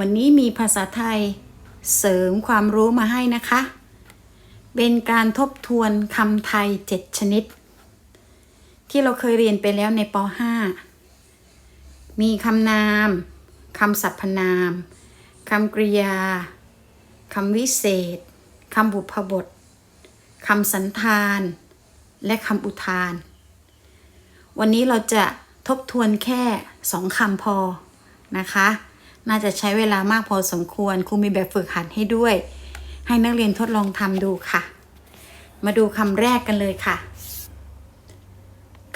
วันนี้มีภาษาไทยเสริมความรู้มาให้นะคะ เป็นการทบทวนคำไทย 7 ชนิด ที่เราเคยเรียนไปแล้วในป .5 มีคำนามคำสรรพนามคำกริยาคำวิเศษคำบุพบทคำสันธาน และคำอุทาน วันนี้เราจะทบทวนแค่สองคำพอนะคะ น่าจะใช้เวลามากพอสมควรครูมีแบบฝึกหัดให้ด้วย ให้นักเรียนทดลองทำดูค่ะ มาดูคำแรกกันเลยค่ะ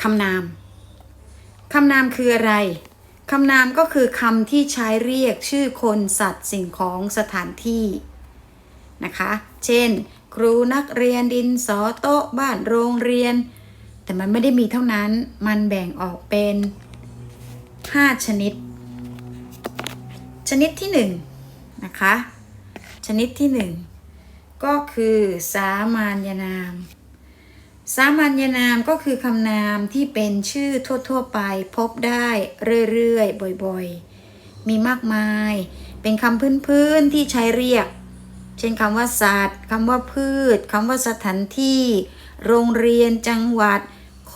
คำนามคำนามคืออะไรคำนามก็คือคำที่ใช้เรียกชื่อคนสัตว์สิ่งของสถานที่นะคะ เช่น ครูนักเรียนดินสอโต๊ะบ้านโรงเรียน แต่มันไม่ได้มีเท่านั้น มันแบ่งออกเป็น 5 ชนิด ชนิดที่1นนะคะ ชนิดที่ 1 ก็คือสามัญนาม สามัญนามก็คือคำนามที่เป็นชื่อทั่ว ๆ ไปพบได้เรื่อยๆ บ่อยๆ มีมากมาย เป็นคำพื้นๆที่ใช้เรียก เช่นคำว่าสัตว์คำว่าพืชคำว่าสถานที่ โรงเรียนจังหวัด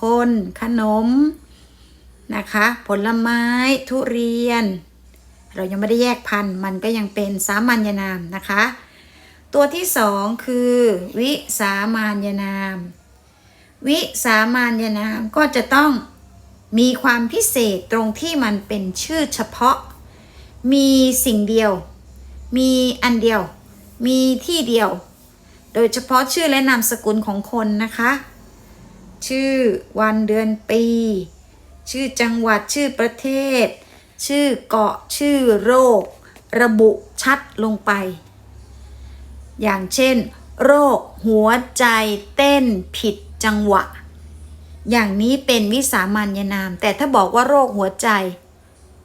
คน ขนม นะคะ ผลไม้ ทุเรียน เรายังไม่ได้แยกพันธุ์มันก็ยังเป็นสามัญนามนะคะ ตัวที่สองคือวิสามัญนาม วิสามัญนามก็จะต้องมีความพิเศษตรงที่มันเป็นชื่อเฉพาะ มีสิ่งเดียว มีอันเดียว มีที่เดียว โดยเฉพาะชื่อและนามสกุลของคนนะคะ ชื่อวันเดือนปี ชื่อจังหวัดชื่อประเทศ ชื่อเกาะชื่อโรค ระบุชัดลงไป อย่างเช่น โรคหัวใจเต้นผิดจังหวะ อย่างนี้เป็นวิสามัญนาม แต่ถ้าบอกว่าโรคหัวใจ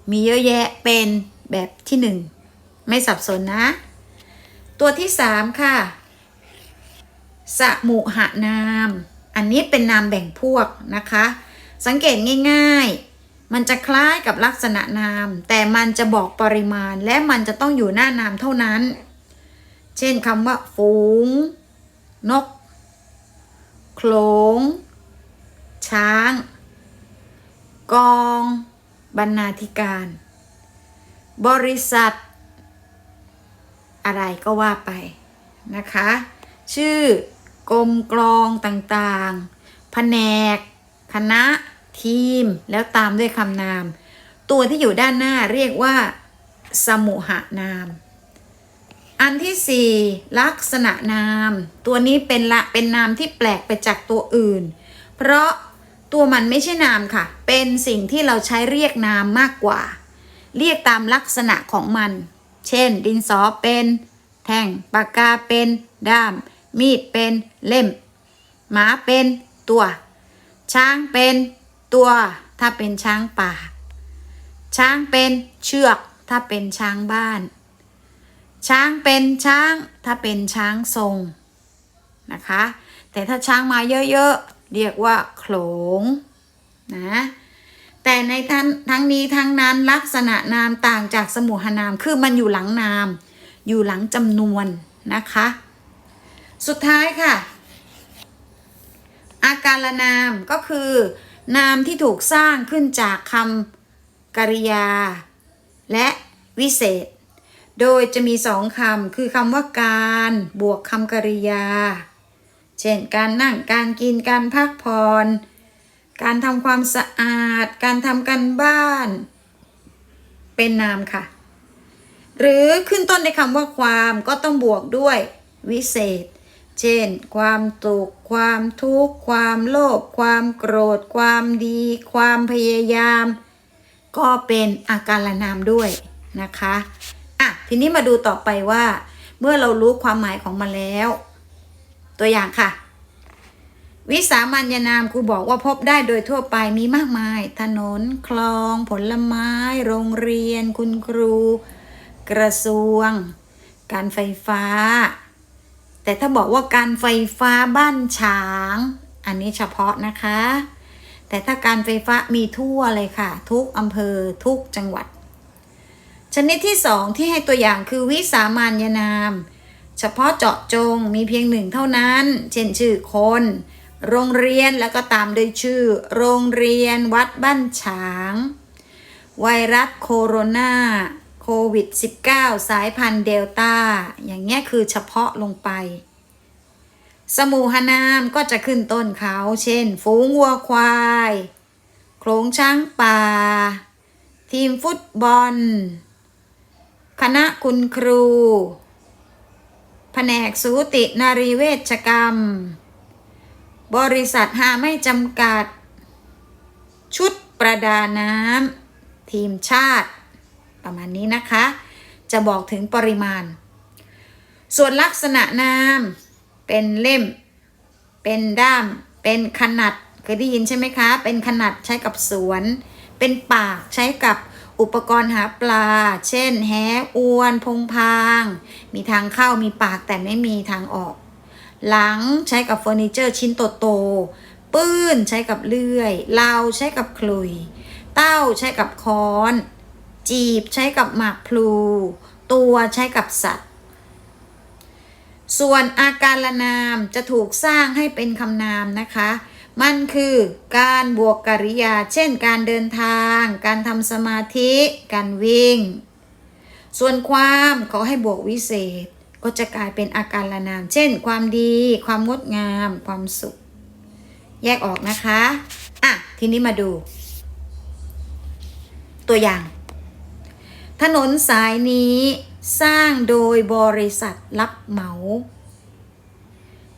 มีเยอะแยะเป็นแบบที่หนึ่งไม่สับสนนะ ตัวที่สามค่ะสมุหนาม อันนี้เป็นนามแบ่งพวกนะคะ สังเกตง่ายๆ มันจะคล้ายกับลักษณะนาม แต่มันจะบอกปริมาณและมันจะต้องอยู่หน้านามเท่านั้น เช่นคำว่า ฝูง นก โขลง ช้าง กอง บรรณาธิการ บริษัท อะไรก็ว่าไปนะคะ ชื่อกรมกลองต่างๆ แผนก คณะ ทีม แล้วตามด้วยคำนาม ตัวที่อยู่ด้านหน้าเรียกว่า สมุหนาม อันที่สี่ลักษณะนาม ตัวนี้เป็นละเป็นนามที่แปลกไปจากตัวอื่น เพราะตัวมันไม่ใช่นามค่ะ เป็นสิ่งที่เราใช้เรียกนามมากกว่า เรียกตามลักษณะของมัน เช่น ดินสอเป็น แท่งปากกาเป็นด้าม มีดเป็นเล่ม หมาเป็นตัว ช้างเป็น ตัวถ้าเป็นช้างป่า ช้างเป็นเชือกถ้าเป็นช้างบ้าน ช้างเป็นช้างถ้าเป็นช้างทรงนะคะ แต่ถ้าช้างมาเยอะๆ เรียกว่าโขลงนะแต่ในทั้งทั้งนี้ทั้งนั้นลักษณะนามต่างจากสมุหนามคือมันอยู่หลังนาม อยู่หลังจำนวนนะคะ สุดท้ายค่ะ อาการนามก็คือ นามที่ถูกสร้างขึ้นจากคำกริยา และวิเศษ โดยจะมีสองคำคือคำว่าการบวกคำกริยา เช่น การนั่งการกินการพักผ่อนการทำความสะอาด การทำกันบ้าน เป็นนามค่ะ หรือขึ้นต้นในคำว่าความก็ต้องบวกด้วยวิเศษ เช่น ความตุกข์ความทุกข์ ความโลภความโกรธ ความดี ความพยายาม ก็เป็นอาการนามด้วยนะคะอะทีนี้มาดูต่อไปว่า เมื่อเรารู้ความหมายของมันแล้ว ตัวอย่างค่ะ วิสามัญนามครูบอกว่าพบได้โดยทั่วไปมีมากมาย ถนน คลอง ผลไม้ โรงเรียน คุณครู กระทรวง การไฟฟ้า แต่ถ้าบอกว่าการไฟฟ้าบ้านฉาง อันนี้เฉพาะนะคะ แต่ถ้าการไฟฟ้ามีทั่วเลยค่ะ ทุกอำเภอทุกจังหวัด ชนิดที่สองที่ให้ตัวอย่างคือวิสามัญนาม เฉพาะเจาะจงมีเพียงหนึ่งเท่านั้น เช่นชื่อคน โรงเรียนแล้วก็ตามด้วยชื่อ โรงเรียนวัดบ้านฉาง ไวรัสโคโรนา ควิด -19 สายพันธุ์เดลต้า อย่างเงี้ยคือเฉพาะลงไป สมูหนามก็จะขึ้นต้นเขา เช่น ฝูงวัวควาย โขลงช้างป่า ทีมฟุตบอล คณะคุณครู แผนกสูตินารีเวชกรรม บริษัทหาไม่จำกัด ชุดประดาน้ำทีมชาติ ประมาณนี้นะคะ จะบอกถึงปริมาณ ส่วนลักษณะนาม เป็นเล่ม เป็นด้าม เป็นขนาดเคยได้ยินใช่ไหมคะ เป็นขนาดใช้กับสวน เป็นปากใช้กับอุปกรณ์หาปลา เช่น แหอวน พงพาง มีทางเข้ามีปากแต่ไม่มีทางออก หลังใช้กับเฟอร์นิเจอร์ชิ้นโตๆปื้นใช้กับเลื่อยเลาใช้กับคลุย เต้าใช้กับค้อน จีบใช้กับหมากพลู ตัวใช้กับสัตว์ ส่วนอาการละนามจะถูกสร้างให้เป็นคำนามนะคะ มันคือการบวกกริยา เช่น การเดินทาง การทำสมาธิ การวิ่ง ส่วนความขอให้บวกวิเศษ ก็จะกลายเป็นอาการละนาม เช่น ความดี ความงดงาม ความสุข แยกออกนะคะ อะ ทีนี้มาดู ตัวอย่าง ถนนสายนี้สร้างโดยบริษัทรับเหมา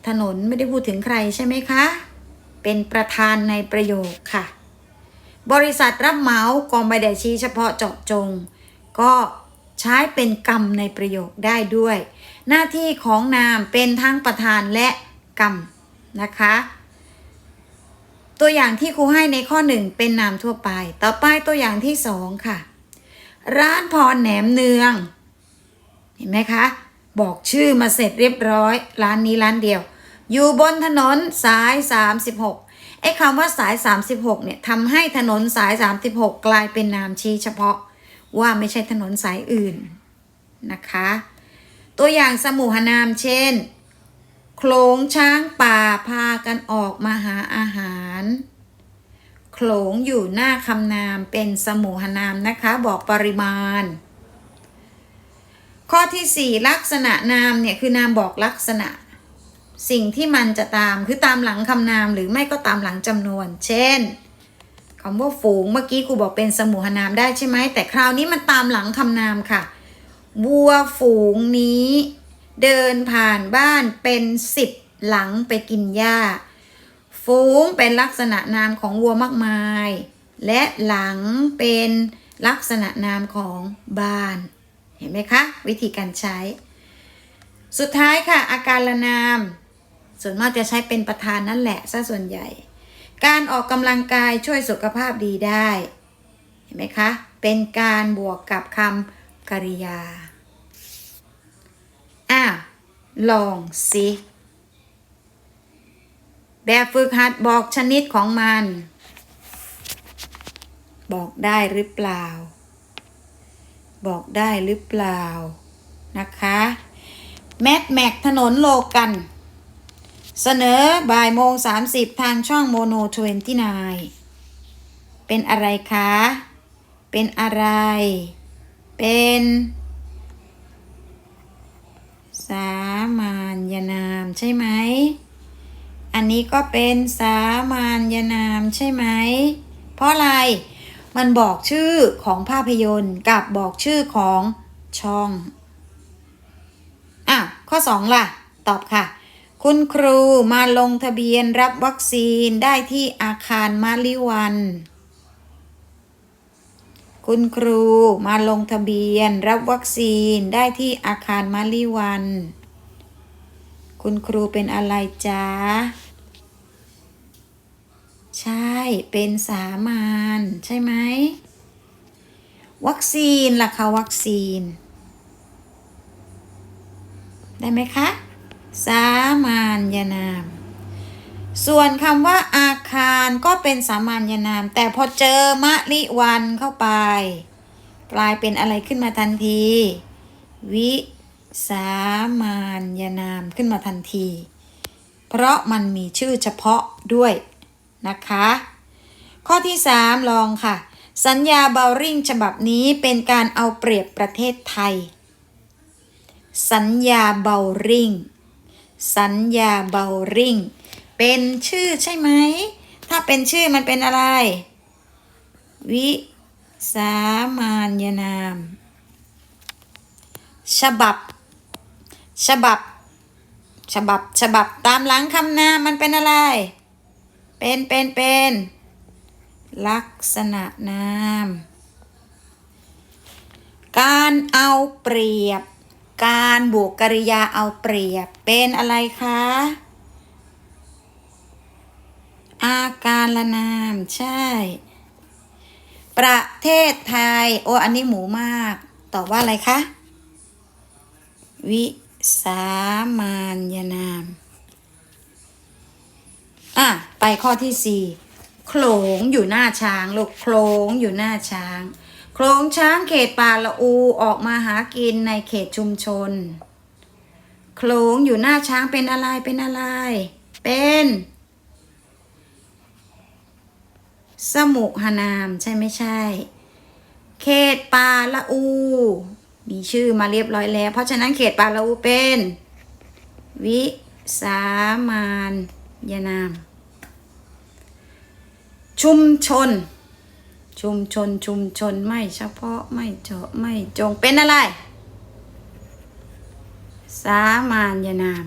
ถนนไม่ได้พูดถึงใครใช่ไหมคะ เป็นประธานในประโยคค่ะ บริษัทรับเหมาก็ไม่ได้ชี้เฉพาะเจาะจง ก็ใช้เป็นกรรมในประโยคได้ด้วย หน้าที่ของนามเป็นทั้งประธานและกรรมนะคะ ตัวอย่างที่ครูให้ในข้อหนึ่งเป็นนามทั่วไป ต่อไปตัวอย่างที่สองค่ะ ร้านพรแหนมเนือง เห็นไหมคะ บอกชื่อมาเสร็จเรียบร้อย ร้านนี้ร้านเดียว อยู่บนถนนสาย 36ไอ้คำว่าสาย 36เนี่ยทำให้ถนนสาย 36 กลายเป็นนามชี้เฉพาะว่าไม่ใช่ถนนสายอื่นนะคะ ตัวอย่างสมุหนามเช่น โขลงช้างป่าพากันออกมาหาอาหาร โขลงอยู่หน้าคำนามเป็นสมุหนามนะคะ บอกปริมาณ ข้อที่ 4 ลักษณะนามเนี่ยคือนามบอกลักษณะ สิ่งที่มันจะตามคือตามหลังคำนามหรือไม่ก็ตามหลังจำนวน เช่นคำว่าฝูงเมื่อกี้ครูบอกเป็นสมุหนามได้ใช่ไหมแต่คราวนี้มันตามหลังคำนามค่ะวัวฝูงนี้ เดินผ่านบ้านเป็นสิบหลังไปกินหญ้า ฝูงเป็นลักษณะนามของวัวมากมาย และหลังเป็นลักษณะนามของบ้าน เห็นไหมคะ วิธีการใช้ สุดท้ายค่ะ อาการละนาม ส่วนมากจะใช้เป็นประธานนั่นแหละซะส่วนใหญ่ การออกกำลังกายช่วยสุขภาพดีได้ เห็นไหมคะ เป็นการบวกกับคำกริยาอะลองสิ แบบฝึกหัดบอกชนิดของมัน บอกได้หรือเปล่า บอกได้หรือเปล่านะคะแมทแม็กถนนโลกัน เสนอบ่ายโมง30ทางช่องโมโน29เป็นอะไรคะ เป็นอะไร เป็นสามัญยนามใช่ไหม อันนี้ก็เป็นสามัญนามใช่ไหม เพราะอะไร มันบอกชื่อของภาพยนตร์กับบอกชื่อของช่อง อะ ข้อ 2 ล่ะ ตอบค่ะ คุณครูมาลงทะเบียนรับวัคซีนได้ที่อาคารมาลิวัน คุณครูมาลงทะเบียนรับวัคซีนได้ที่อาคารมาลิวัน คุณครูเป็นอะไรจ๊ะ ใช่ เป็นสามัญใช่ไหม วัคซีนล่ะคะวัคซีน ได้ไหมคะ สามัญยนาม ส่วนคำว่าอาคารก็เป็นสามัญนาม แต่พอเจอมะลิวันเข้าไป กลายเป็นอะไรขึ้นมาทันที วิ สามานยนามขึ้นมาทันที เพราะมันมีชื่อเฉพาะด้วยนะคะ ข้อที่ 3 ลองค่ะ สัญญาเบลริงฉบับนี้เป็นการเอาเปรียบประเทศไทย สัญญาเบลริงสัญญาเบลริงเป็นชื่อใช่ไหม ถ้าเป็นชื่อมันเป็นอะไร วิสามานยนาม ฉบับ ฉบับ ฉบับ ฉบับตามหลังคำนามมันเป็นอะไร เป็นเป็นเป็น ลักษณะนาม การเอาเปรียบ การบวกกริยาเอาเปรียบ เป็นอะไรคะ อาการละนามใช่ ประเทศไทย โอ้อันนี้หมูมาก ตอบว่าอะไรคะวิ สามานยนาม อะ ไปข้อที่สี่โขลงอยู่หน้าช้างลูกโขลงอยู่หน้าช้างโขลงช้างเขตป่าละอูออกมาหากินในเขตชุมชนโขลงอยู่หน้าช้างเป็นอะไรเป็นอะไร เป็น สมุหนามใช่ไม่ใช่ เขตป่าละอู มีชื่อมาเรียบร้อยแล้ว เพราะฉะนั้นเขตป่าละอูเป็น วิสามานยนาม ชุมชน ชุมชนชุมชนไม่เฉพาะไม่เจาะไม่จงเป็นอะไร สามานยนาม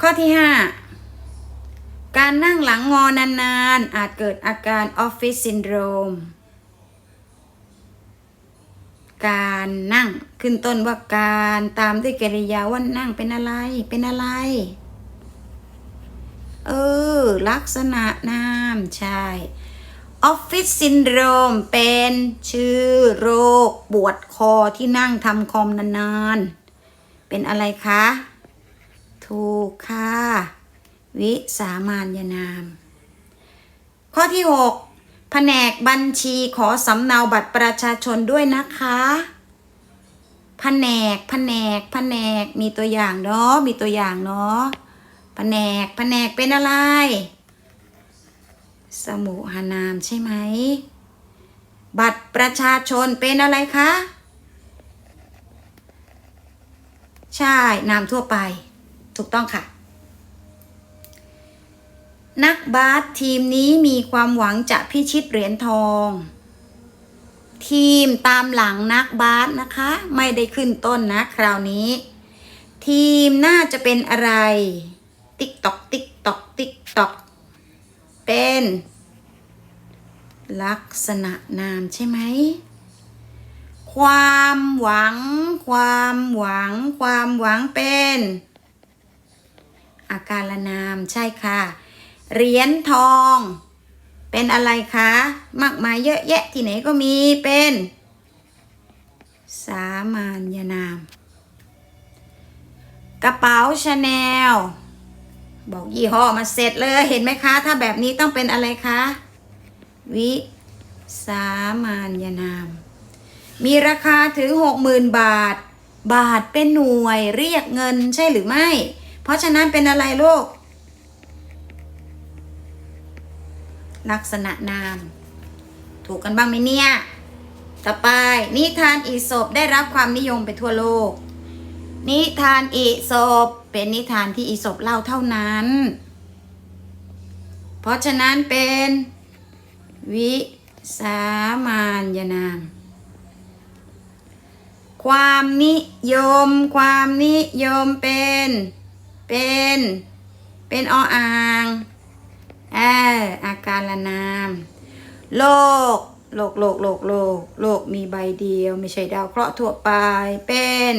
ข้อที่ห้าการนั่งหลังงอนานๆ อาจเกิดอาการออฟฟิศซินโดรม การนั่ง ขึ้นต้นว่าการตามด้วยกริยาว่านั่งเป็นอะไร เป็นอะไร เออ ลักษณะนามใช่ออฟฟิศซินโดรมเป็นชื่อโรคปวดคอที่นั่งทำคอมนานๆ เป็นอะไรคะ ถูกค่ะ วิสามานยนาม ข้อที่6 แผนกบัญชีขอสำเนาบัตรประชาชนด้วยนะคะแผนกแผนกแผนกมีตัวอย่างเนาะมีตัวอย่างเนาะแผนกแผนกเป็นอะไร สมุหานามใช่ไหม บัตรประชาชนเป็นอะไรคะ ใช่ นามทั่วไป ถูกต้องค่ะ นักบาสทีมนี้มีความหวังจะพิชิตเหรียญทอง ทีมตามหลังนักบาสนะคะ ไม่ได้ขึ้นต้นนะคราวนี้ ทีมน่าจะเป็นอะไร ติ๊กตอกติ๊กตอกติ๊กตอกเป็น ลักษณะนามใช่ไหมความหวัง ความหวัง ความหวังเป็น อาการละนามใช่ค่ะ เหรียญทอง เป็นอะไรคะ มากมายเยอะแยะที่ไหนก็มีเป็น สามานยนาม กระเป๋าชาแนลบอกยี่ห้อมาเสร็จเลยเห็นไหมคะ ถ้าแบบนี้ต้องเป็นอะไรคะ วิสามานยนาม มีราคาถึง60,000บาท บาทเป็นหน่วยเรียกเงินใช่หรือไม่ เพราะฉะนั้นเป็นอะไรลูก ลักษณะนาม ถูกกันบ้างไหมเนี่ย ต่อไปนิทานอีสปได้รับความนิยมไปทั่วโลก นิทานอีสปเป็นนิทานที่อีสปเล่าเท่านั้น เพราะฉะนั้นเป็น วิสามานยนาม ความนิยม ความนิยมเป็น เป็น เป็นออ่าง เอออาการละนามโลกโลกโลกโลกโลกโลกมีใบเดียว ไม่ใช่ดาวเคราะห์ทั่วไปเป็น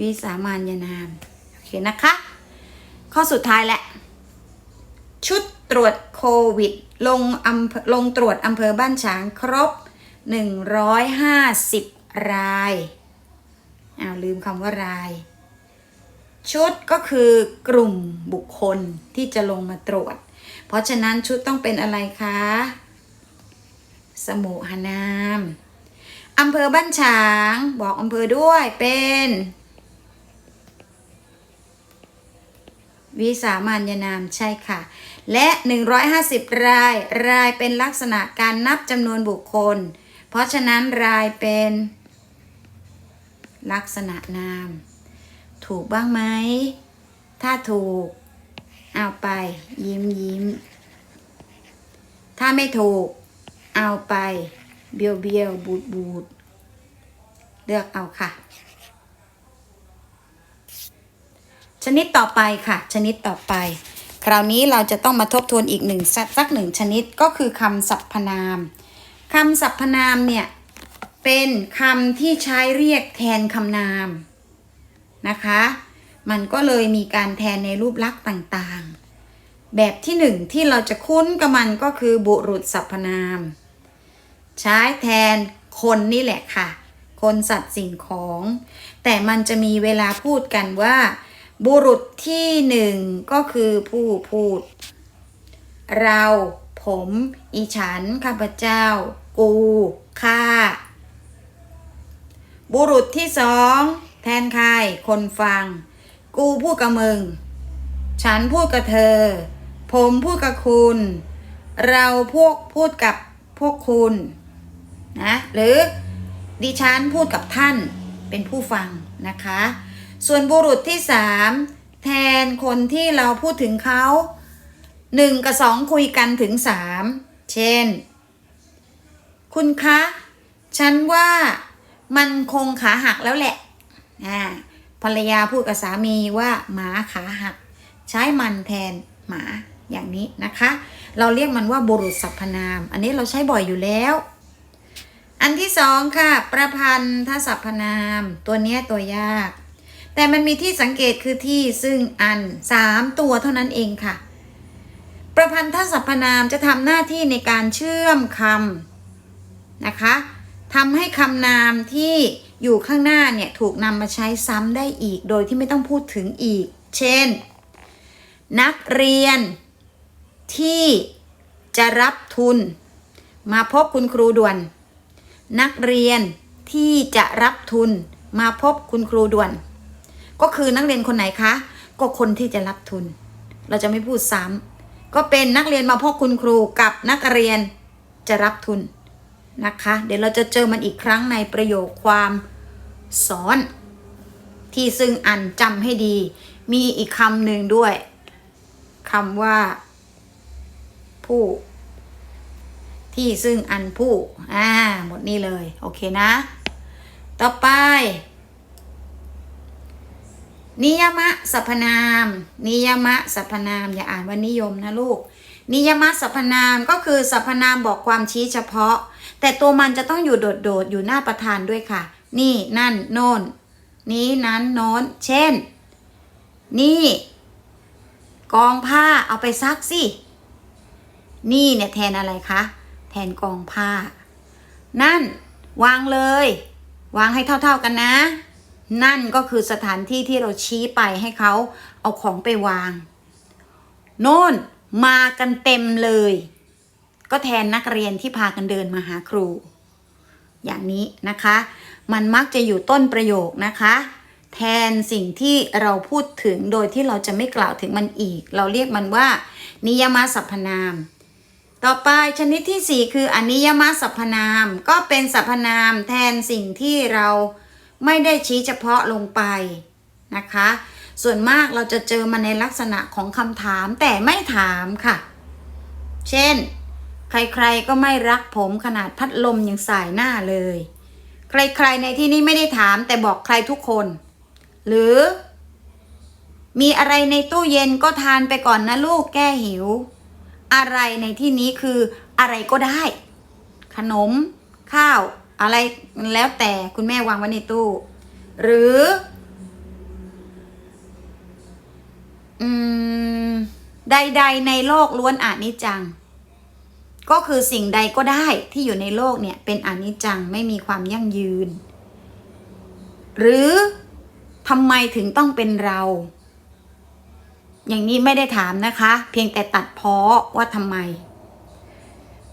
วิสามานยนาม โอเคนะคะ ข้อสุดท้ายแหละ ชุดตรวจโควิด ลงอำเภอลงตรวจอำเภอบ้านฉางครบ 150 รายอ้าวลืมคำว่าราย ชุดก็คือกลุ่มบุคคลที่จะลงมาตรวจ เพราะฉะนั้นชุดต้องเป็นอะไรคะ สมุหนามอำเภอบ้านฉางบอกอำเภอด้วยเป็น วิสามัญนามใช่ค่ะ และ 150 ราย รายเป็นลักษณะการนับจำนวนบุคคล เพราะฉะนั้นรายเป็น ลักษณะนาม ถูกบ้างไหม ถ้าถูก เอาไป ยิ้มยิ้ม ถ้าไม่ถูก เอาไป เบียวเบียวบูดบูดเลือกเอาค่ะ ชนิดต่อไปค่ะ ชนิดต่อไป คราวนี้เราจะต้องมาทบทวนอีกหนึ่งสักสักหนึ่งชนิดก็คือคำสรรพนามคำสรรพนามเนี่ยเป็นคำที่ใช้เรียกแทนคำนาม นะคะ มันก็เลยมีการแทนในรูปลักษณ์ต่างๆ แบบที่หนึ่งที่เราจะคุ้นกับมันก็คือบุรุษสรรพนาม ใช้แทนคนนี่แหละค่ะ คนสัตว์สิ่งของ แต่มันจะมีเวลาพูดกันว่า บุรุษที่หนึ่งก็คือผู้พูด เราผม อีฉัน ข้าพเจ้า กู ข้า บุรุษที่สอง แทนใครคนฟัง กูพูดกับมึง ฉันพูดกับเธอ ผมพูดกับคุณ เราพวกพูดกับพวกคุณนะหรือดิฉันพูดกับท่านเป็นผู้ฟังนะคะ ส่วนบุรุษที่สามแทนคนที่เราพูดถึงเขาหนึ่งกับสองคุยกันถึงสามเช่น คุณคะ ฉันว่ามันคงขาหักแล้วแหละ อ่าภรรยาพูดกับสามีว่าหมาขาหัก ใช้มันแทนหมาอย่างนี้นะคะ เราเรียกมันว่าบุรุษสรรพนาม อันนี้เราใช้บ่อยอยู่แล้ว อันที่สองค่ะ ประพันธสรรพนาม ตัวนี้ตัวยาก แต่มันมีที่สังเกตคือที่ซึ่งอันสามตัวเท่านั้นเองค่ะ ประพันธสรรพนามจะทำหน้าที่ในการเชื่อมคำนะคะทำให้คำนามที่ อยู่ข้างหน้าเนี่ยถูกนำมาใช้ซ้ำได้อีกโดยที่ไม่ต้องพูดถึงอีก เช่น นักเรียนที่จะรับทุน มาพบคุณครูด่วน นักเรียนที่จะรับทุนมาพบคุณครูด่วน ก็คือนักเรียนคนไหนคะ ก็คนที่จะรับทุน เราจะไม่พูดซ้ำก็เป็นนักเรียนมาพบคุณครูกับนักเรียนจะรับทุนนะคะ เดี๋ยวเราจะเจอมันอีกครั้งในประโยคความ สอน ที่ซึ่งอันจำให้ดี มีอีกคำหนึ่งด้วยคำว่า ผู้ ที่ซึ่งอันผู้ อ่า หมดนี้เลย โอเคนะ ต่อไป นิยมะสรรพนาม นิยมะสรรพนาม อย่าอ่านว่านิยมนะลูก นิยมะสรรพนามก็คือสรรพนามบอกความชี้เฉพาะ แต่ตัวมันจะต้องอยู่โดดๆ อยู่หน้าประธานด้วยค่ะ นี่นั่นโน่น นี้นั้นโน้น เช่น นี่ กองผ้าเอาไปซักสิ นี่เนี่ยแทนอะไรคะ แทนกองผ้า นั่น วางเลย วางให้เท่าๆกันนะ นั่นก็คือสถานที่ที่เราชี้ไปให้เขาเอาของไปวาง โน่นมากันเต็มเลย ก็แทนนักเรียนที่พากันเดินมาหาครู อย่างนี้นะคะ มันมักจะอยู่ต้นประโยคนะคะ แทนสิ่งที่เราพูดถึงโดยที่เราจะไม่กล่าวถึงมันอีก เราเรียกมันว่า นิยมสรรพนาม ต่อไปชนิดที่ 4 คืออนิยมสรรพนาม ก็เป็นสรรพนามแทนสิ่งที่เราไม่ได้ชี้เฉพาะลงไปนะคะ ส่วนมากเราจะเจอมันในลักษณะของคำถามแต่ไม่ถามค่ะ เช่น ใครๆก็ไม่รักผมขนาดพัดลมยังสายหน้าเลย ใครๆในที่นี้ไม่ได้ถามแต่บอกใครทุกคน หรือ มีอะไรในตู้เย็นก็ทานไปก่อนนะลูกแก้หิว อะไรในที่นี้คืออะไรก็ได้ ขนม ข้าว อะไรแล้วแต่คุณแม่วางไว้ในตู้ หรือ อืม ใด ๆ ในโลกล้วนอานิจจัง ก็คือสิ่งใดก็ได้ที่อยู่ในโลกเนี่ยเป็นอนิจจังไม่มีความยั่งยืน หรือทำไมถึงต้องเป็นเรา อย่างนี้ไม่ได้ถามนะคะ เพียงแต่ตัดเพ้อว่าทำไม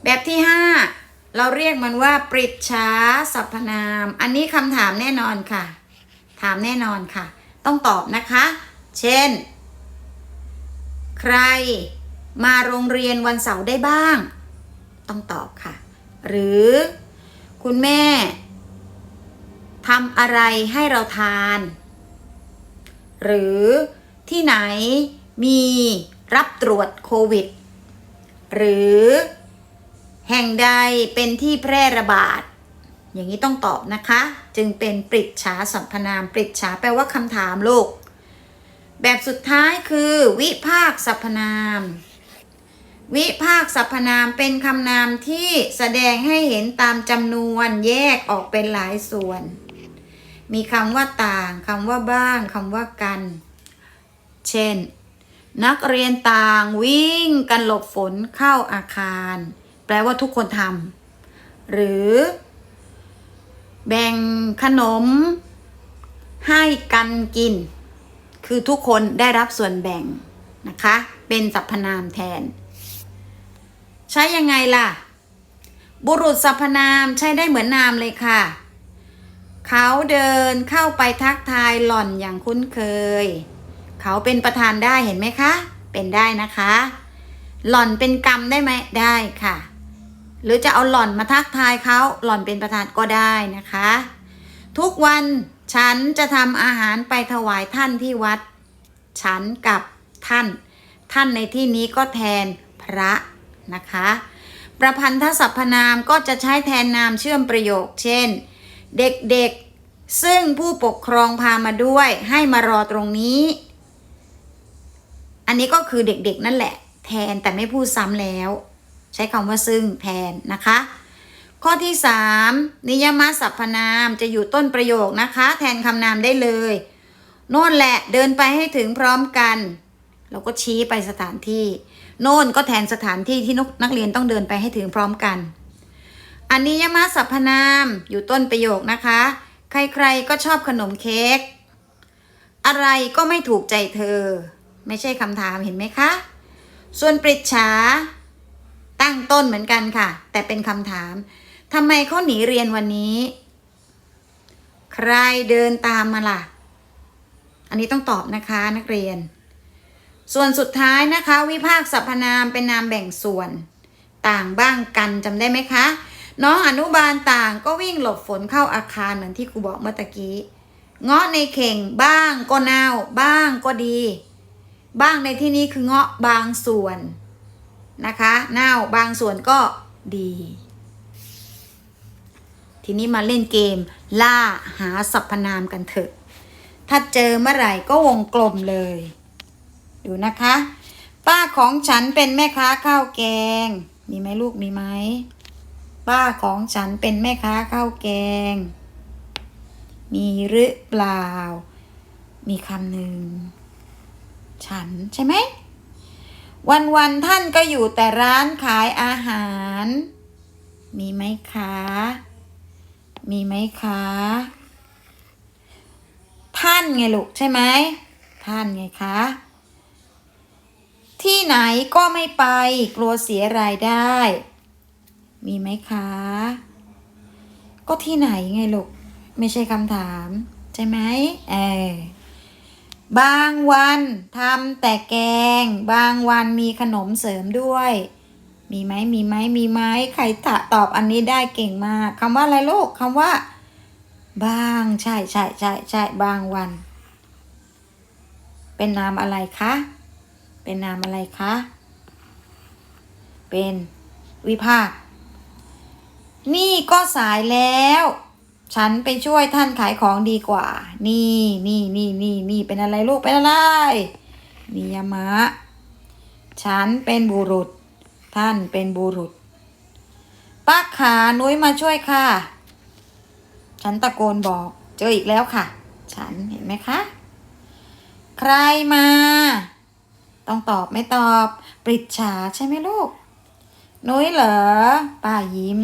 แบบที่ห้าเราเรียกมันว่า ปริจฉาสรรพนาม อันนี้คำถามแน่นอนค่ะ ถามแน่นอนค่ะ ต้องตอบนะคะ เช่น ใครมาโรงเรียนวันเสาร์ได้บ้าง ต้องตอบค่ะ หรือคุณแม่ทำอะไรให้เราทาน หรือที่ไหนมีรับตรวจโควิด หรือแห่งใดเป็นที่แพร่ระบาด อย่างนี้ต้องตอบนะคะ จึงเป็นปริจฉาสรรพนาม ปริจฉาแปลว่าคำถามลูก แบบสุดท้ายคือ วิภาคสรรพนาม วิภาคสรรพนามเป็นคำนามที่แสดงให้เห็นตามจำนวนแยกออกเป็นหลายส่วน มีคำว่าต่างคำว่าบ้างคำว่ากัน เช่น นักเรียนต่างวิ่งกันหลบฝนเข้าอาคาร แปลว่าทุกคนทำหรือ แบ่งขนม ให้กันกิน คือทุกคนได้รับส่วนแบ่งนะคะ เป็นสรรพนามแทน ใช้ยังไงล่ะ บุรุษสรรพนามใช้ได้เหมือนนามเลยค่ะ เขาเดินเข้าไปทักทายหล่อนอย่างคุ้นเคย เขาเป็นประธานได้เห็นไหมคะ เป็นได้นะคะ หล่อนเป็นกรรมได้ไหมได้ค่ะ หรือจะเอาหล่อนมาทักทายเขาหล่อนเป็นประธานก็ได้นะคะ ทุกวันฉันจะทำอาหารไปถวายท่านที่วัด ฉันกับท่าน ท่านในที่นี้ก็แทนพระ นะคะ ประพันธสรรพนามก็จะใช้แทนนามเชื่อมประโยค เช่น เด็กๆ ซึ่งผู้ปกครองพามาด้วยให้มารอตรงนี้ อันนี้ก็คือเด็กๆนั่นแหละ แทนแต่ไม่พูดซ้ำแล้ว ใช้คำว่าซึ่งแทนนะคะข้อที่ 3 นิยมสรรพนามจะอยู่ต้นประโยคนะคะ แทนคำนามได้เลย โน่นแหละเดินไปให้ถึงพร้อมกัน เราก็ชี้ไปสถานที่ โน่นก็แทนสถานที่ที่นักเรียนต้องเดินไปให้ถึงพร้อมกัน อันนิยมสรรพนามอยู่ต้นประโยคนะคะ ใครๆก็ชอบขนมเค้กอะไรก็ไม่ถูกใจเธอ ไม่ใช่คำถามเห็นไหมคะ ส่วนปริจฉาตั้งต้นเหมือนกันค่ะ แต่เป็นคำถามทำไมเขาหนีเรียนวันนี้ ใครเดินตามมาล่ะ อันนี้ต้องตอบนะคะนักเรียน ส่วนสุดท้ายนะคะ วิภาคสรรพนามเป็นนามแบ่งส่วน ต่างบ้างกันจำได้ไหมคะ น้องอนุบาลต่างก็วิ่งหลบฝนเข้าอาคารเหมือนที่ครูบอกเมื่อตะกี้ เงาะในเข่งบ้างก็เน่าบ้างก็ดี บ้างในที่นี้คือเงาะบางส่วนนะคะเน่าบางส่วนก็ดี ทีนี้มาเล่นเกม ล่าหาสรรพนามกันเถอะ ถ้าเจอเมื่อไหร่ก็วงกลมเลย ดูนะคะ ป้าของฉันเป็นแม่ค้าข้าวแกง มีไหมลูกมีไหมป้าของฉันเป็นแม่ค้าข้าวแกง มีหรือเปล่า มีคำหนึ่ง ฉันใช่ไหม วันวันๆท่านก็อยู่แต่ร้านขายอาหาร มีไหมคะ มีไหมคะ ท่านไงลูกใช่ไหม ท่านไงคะ ที่ไหนก็ไม่ไป กลัวเสียรายได้ มีไหมคะ ก็ที่ไหนไงลูก ไม่ใช่คำถาม ใช่ไหมเออบางวันทำแต่แกง บางวันมีขนมเสริมด้วย มีไหมมีไหมมีไหมใครตะตอบอันนี้ได้เก่งมากคำว่าอะไรลูกคำว่า บางใช่ใช่ใช่ใช่บางวัน เป็นนามอะไรคะ เป็นนามอะไรคะ เป็นวิภาค นี่ก็สายแล้ว ฉันไปช่วยท่านขายของดีกว่า นี่นี่นี่นี่นี่เป็นอะไรลูกเป็นอะไรนิยมะ ฉันเป็นบุรุษ ท่านเป็นบุรุษป้าขานุ้ยมาช่วยค่ะ ฉันตะโกนบอก เจออีกแล้วค่ะ ฉันเห็นไหมคะ ใครมา ต้องตอบไม่ตอบ ปริจฉาใช่ไหมลูก นุ้ยเหรอ ป้ายิ้ม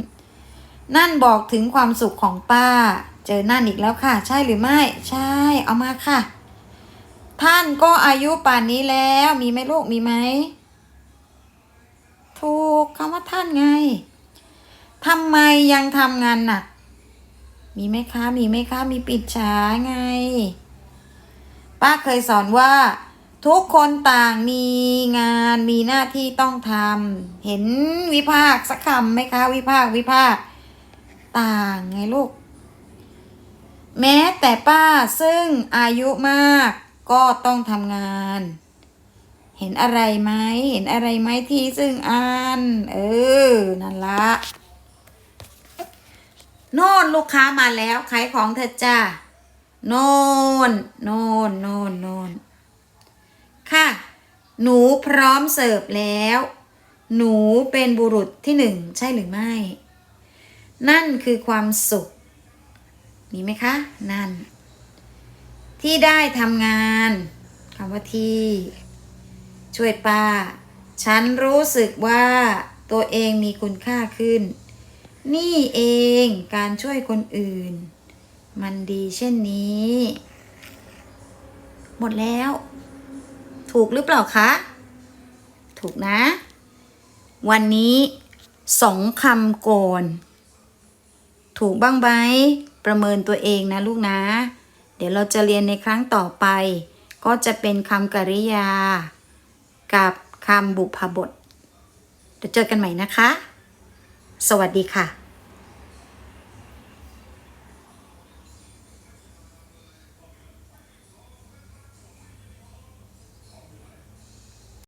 นั่นบอกถึงความสุขของป้า เจอนั่นอีกแล้วค่ะ ใช่หรือไม่ ใช่ เอามาค่ะ ท่านก็อายุป่านนี้แล้ว มีไหมลูก มีไหม ถูกคำว่าท่านไงทำไมยังทำงานหนัก มีไหมคะ มีไหมคะ มีปิดฉาไง ป้าเคยสอนว่า ทุกคนต่างมีงานมีหน้าที่ต้องทำเห็นวิพากษ์สักคำไหมคะ วิพากษ์วิพากษ์ต่างไงลูก แม้แต่ป้าซึ่งอายุมากก็ต้องทำงาน เห็นอะไรไหมเห็นอะไรไหมที่ซึ่งอ่านเออ นั่นละโน่นลูกค้ามาแล้วขายของเธอจ้าโน่นโน่นโน่นโน่น ค่ะ หนูพร้อมเสิร์ฟแล้ว หนูเป็นบุรุษที่หนึ่งใช่หรือไม่ นั่นคือความสุข มีไหมคะ นั่น ที่ได้ทำงานคำว่าที่ ช่วยป้า ฉันรู้สึกว่าตัวเองมีคุณค่าขึ้น นี่เองการช่วยคนอื่น มันดีเช่นนี้ หมดแล้ว ถูกหรือเปล่าคะ ถูกนะ วันนี้สองคำก่อนถูกบ้างไหมประเมินตัวเองนะลูกนะ เดี๋ยวเราจะเรียนในครั้งต่อไป ก็จะเป็นคำกริยา กับคำบุพบทเดี๋ยวเจอกันใหม่นะคะ สวัสดีค่ะ